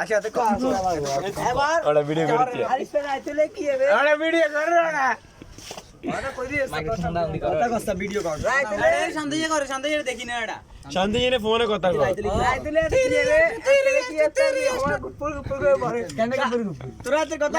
আচ্ছা। দেখো। এবার ওটা ভিডিও করছে আরিফের আইতলে কি হবে? ওটা ভিডিও করো না। কথা কস্তা ভিডিও কর। রাইতলে শান্তি করে শান্তি দেখি না এটা। শান্তি জেনে ফোনে কথা তোরা কথা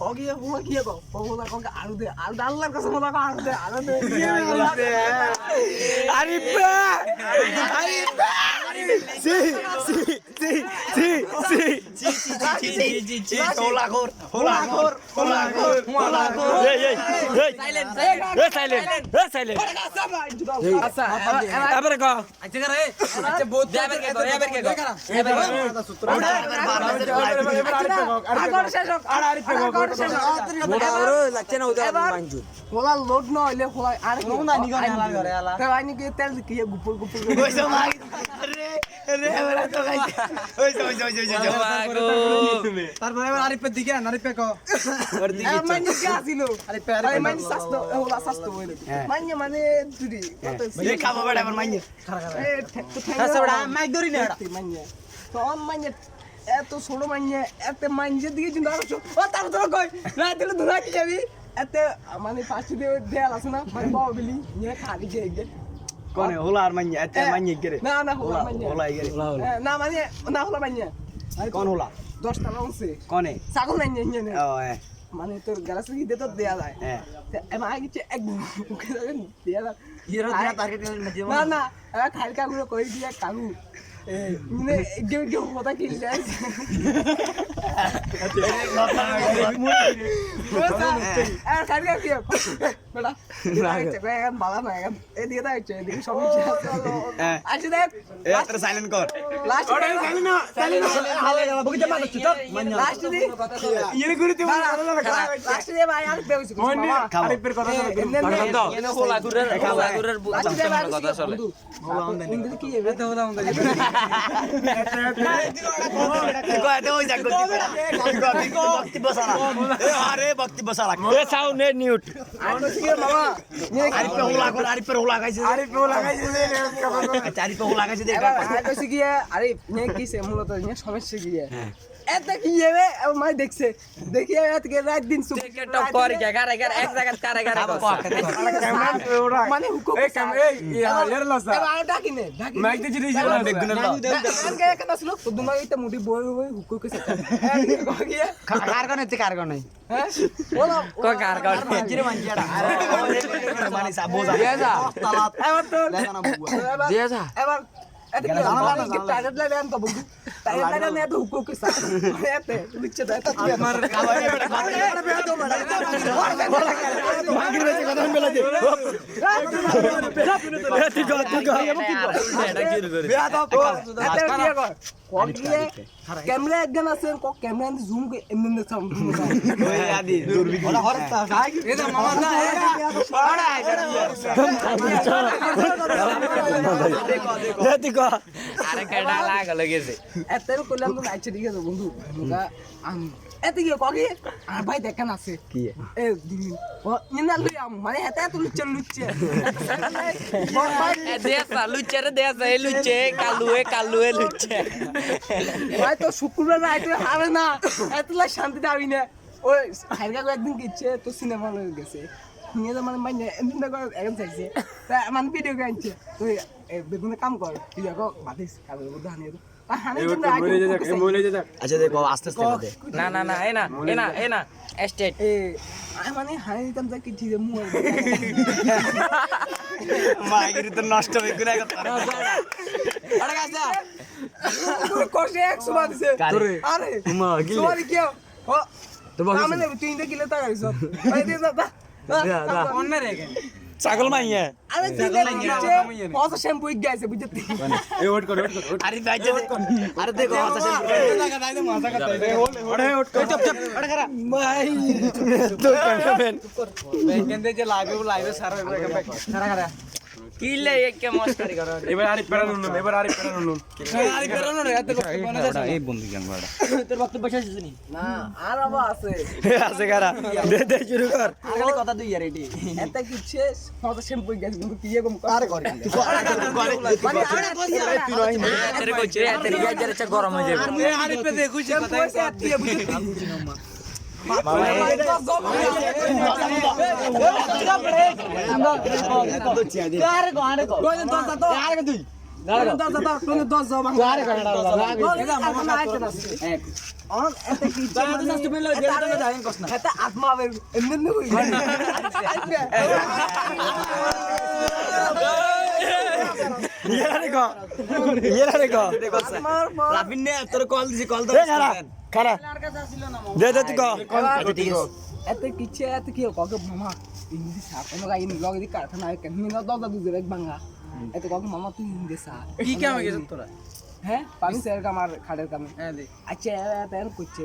হবে কগিয়ে হুয়া কি গো? পগলা কগ আলু দে আলু আল্লাহর কাছে বলা আলু দে আলু দে। আরিফা আরিফা সি সি। সি সি সি সি হোলা কর হোলা কর হোলা কর হোলা কর এই এই এই silent A silent A silent আচ্ছা আবার কো আচ্ছা করে আচ্ছা বহুত যাবে কে গো যাবে কে গো আগর শেষ হোক আর আরিফে আগর শেষ হোক লাগছে না ওদের এবার মানজুর খোলা লোড ন হইলে খোলা আর কি না নিগো না করে আলা তাই আইনি কি তেল কি গুপুর গুপুর ওইসব মাগ রে তারপরে এবার আরিফের দিকে আরিফে কো ওর দিকে আর মানে কি আসিল? আরিফে আরে আরিফে মানে স্বাস্থ্য ওলা স্বাস্থ্য বলে মানে মানে দুরি এই খাব বেটা আমার মাইনে। এ তো আচ্ছা মাইক ধরি না মানে তো মানে এত ছোট মানে এত মাইনজে দিকে করছ ও তার তোর কই? রাত দিলে ধরা কি যাবি এত মানে পাঁচটি দিয়ে দেয়াল আছে না মানে বাবা বিলি নিয়ে খালি গিয়ে কোনে হোলা আর মাইনে আচ্ছা মাইনে গেরে না না হোলা মানে হোলা গেরে না মানে না হোলা মানে কোন হোলা দশটা লাউন্সে কোনে ছাগল নাই নিয়ে নিয়ে ও হ্যাঁ মানে তোর গ্যালাস দিতে তো দেয়া যায় হ্যাঁ এমন আগে যে এক দেয়া যায় হিরো দিরা টার্গেট না না খাইল কাগুলো কই দিয়ে কাগু মানে গেম গেম কথা কি লেস আর খাইল কাগু হ্যাঁ। ইয়ে আর বেউছি আরিফের কথা শোনো এনে হোলা দূরের হোলা দূরের কথা চলে ইংরেজি কি হবে তো হলো কয়তে ওই জাগ করতে বক্তি বসালা এ আরে বক্তি বসালা সাউন্ড নিউট সমস্যা কি এত কি হবে মানে দেখছে। দেখি এত কে রাত দিন সুপ টপ করে কে গারে গারে এক জায়গা কারে গারে মানে হুকুম এই কাম এই ইয়ার লসা। এবার ডাকি নে মাইক দিছি দিছি বেগুনের দাও কে কেন আসলো তো দুমা এটা মুডি বই বই হুকুম কইছে গিয়ে কার কোন হচ্ছে কার কোন নাই কো কার গার জিরে মানজিয়াটা মানে সা যা এবার তো লেখানা এবার এবার এত কি জানা কি টার্গেট লাগে আনতো বন্ধু। টার্গেট লাগে না তো হুকুম কইছে এতে লিখছে তো এত আমার মাগির বেঁচে কথা বলে দে ঠিক আছে ঠিক আছে এটা কি করে ক্যামেরা একজন আছে কক ক্যামেরা জুম করে এমনি এমনি সাউন্ড ওই আদি দুর্বিঘ্ন ওলা হরতা এটা মামা না দেখো আরে কেডা লাগল গেছে এত করলাম তো আচ্ছা ঠিক আছে বন্ধু আম এত কি ককি আর ভাই দেখেন আছে কি এ দিন ও নিনা লই আম মানে এত এত লুচ্চে লুচ্চে দেসা লুচে রে দেসা এ কালুয়ে কালুয়ে লুচে ভাই তো শুক্রবার রাত হবে না শান্তি দাবি না ওই হাইরকা একদিন গেছে তো সিনেমা লয়ে গেছে নিয়ে তো মানে মানে এমনি করে এখন চাইছে। তা মানে ভিডিও গাইছে তো বেগুনে কাম কর। তুই দেখো বাতিস কাবে বুদ্ধ হানিয়ে যা যা আচ্ছা দেখো আস্তে আস্তে না না না এ না এ না এ না স্টেট মানে হানি দিতাম যা কি ঠিক মুয়ার মাগির তো নষ্ট হয়ে গুনা কথা আরে গাছা কষ্টে একশো বার দিছে। আরে মা সরি কি ও তো বকিস আমি তুই ইন্দে গিলে তা গাইছ দে দা দে, দা। অন্য রে ছাগল মাইয়া আরে দিলে কিচ্ছে কত শ্যাম্পু গেছে বুঝতে আরে ভাই যে আরে দেখো হাসা তো ক্যামেরাম্যান কি লে একে মস্কারি করো এবার আরে পেরান নুন এবার আরে পেরান নুন না আর আবার আছে আছে কারা দে দে শুরু কর কথা দুই আর এটি এটা কিচ্ছে কত শ্যাম্পু গেছে কিন্তু কি এরকম আরে করে মানে আরে তেরে কইছে তেরে গাজের গরম হয়ে যাবে শ্যাম্পু আছে আর দিয়ে বুঝতে ইয়েরা কো তোর কল দিছি কল দে খারা খারা দে দে তুই এত কিচ্ছে এত কি কাউকে মামা? ইংলিশ সাপনো গাই লগে দি কারখানা কেন? মিনা দাদা দুজে এক বাঙ্গা এত কাউকে মামা তুই ইংলিশ সা কি কাম গেছে তোরা? হ্যাঁ পানি স্যার কামার খাড়ের কামে। হ্যাঁ দে। আচ্ছা এত এর করছে।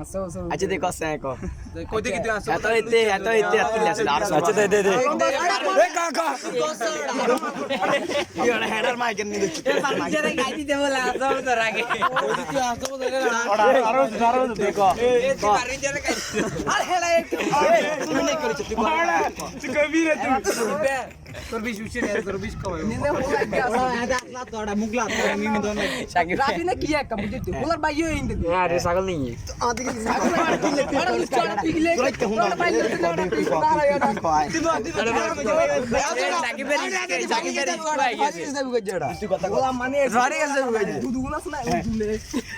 আচ্ছা দেখো সে কো কইতে কি তুই আসছ এত এতে এত এতে আতিল আছে আর আচ্ছা দে দে দে এ কা কা ইয়া হেডার মাইক নি দিছি তেরে গাইতি দেব লা সব তো রাগে আরও আরও দেখো পারি জেরে গাইতি আর হেলা একটু তুমি নাই করেছ তুই তুই কবি রে তুই তোর বিশ উঠছে রে তোর বিশ কবে নিনে হোলা গেছে সাকিব রাফি না কি একটা বুঝতে হোলার বাইয়ে ইন্দে আরে ছাগল নেই সাকিবের সাকিবের ভাই গেছে মানে দুদুগুণ আছে না দুলে এমনে করে কত এমনে করে তোরে তোরে তার বন্ধু কাজ আলো আলো এনে আনিতে ভাইয়া না কইব কোন বইব এ তুই বলবে কো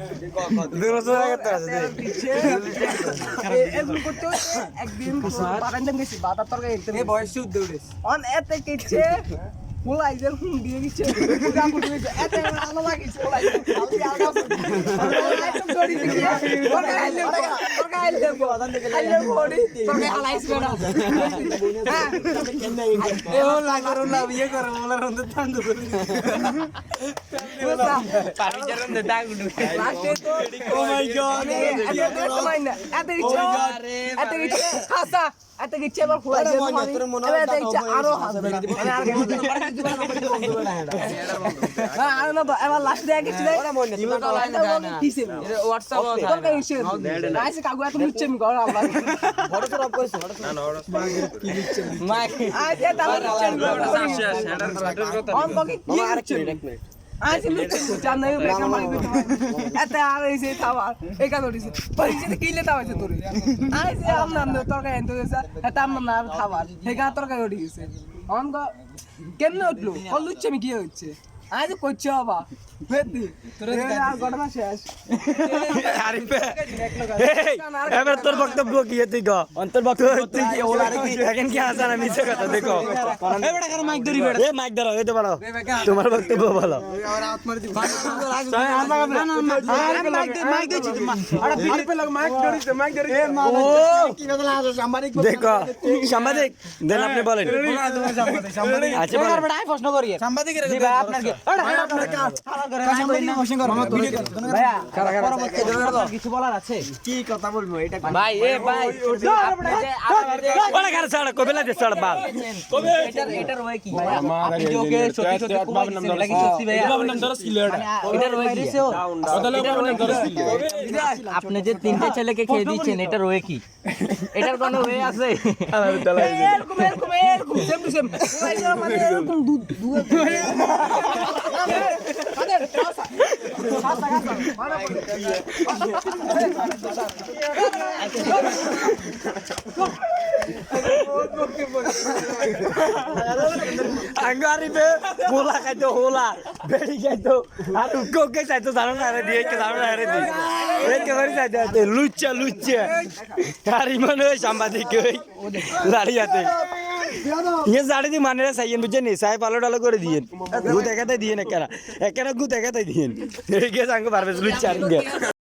তোকে হালাইছ বেড়া হ্যাঁ এ ও লা করো না বিয়ে করো বলা রন্দ তান্দ করে বুঝলা পারি জেরে मलाई चाहिँ हुँदियो कि छ पुरा पुग्यो यता एउटा आलो लागेको छ मलाई Oh my god! এতে ইচ্ছে এবার ফুলাই যে এবার এতে ইচ্ছে আরও হাসবে। মানে আর আর না এবার লাস্ট দিয়ে গেছে। কিসে হোয়াটসঅ্যাপ তোর কাছে কাগু এত মি আল্লাহ বড় কি এসে তরকারি উঠে গেছে কেমনে উঠল কল লুচ্ছে আমি কি হচ্ছে আইসে করছে বাবা বেদি তোর আর ঘটনা শেষ আরিফে এই এবার তোর বক্তব্য কি তুই কো অন্তর বক্তব্য তুই কি ওলা রে কি এখন কি আসা না মিছে কথা দেখো এই বেটা কার মাইক ধরি বেটা এই মাইক ধরো এই তো বলো তোমার বক্তব্য বলো ও দেখো সাংবাদিক দেন আপনি বলেন আচ্ছা বলেন সাংবাদিকের কি কথা বলব এটা ভাই এ ভাই আপনি যে ছাড় ছাড় বাল কি আপনি সত্যি কি সত্যি ভাই কি আপনি তিনটে ছেলেকে খেয়ে দিচ্ছেন এটা ওয়ে কি? এটার কোনো ওয়ে আছে? এরকম এরকম এরকম। সেম সেম মানে এরকম দু দু আঙ্গ আরিবে হোলা খাইতো, হোলা, বেড়ি খাইতো, আর উকে চাইতো, জানো না রে দিয়ে জানো না রে দিয়ে লুচ্চা লুচ্চা। আর ইমান সাংবাদিক ওই দাঁড়িয়াতে ইয়ে জাড়ি দি মানে সাইয়েন বুঝছেন নি সাই পালো ডালো করে দিয়েন গু দেখাতে দিয়েন একেরা একেরা গু দেখাতে দিয়েন গে সাঙ্গ পারবে লুচ্চা আর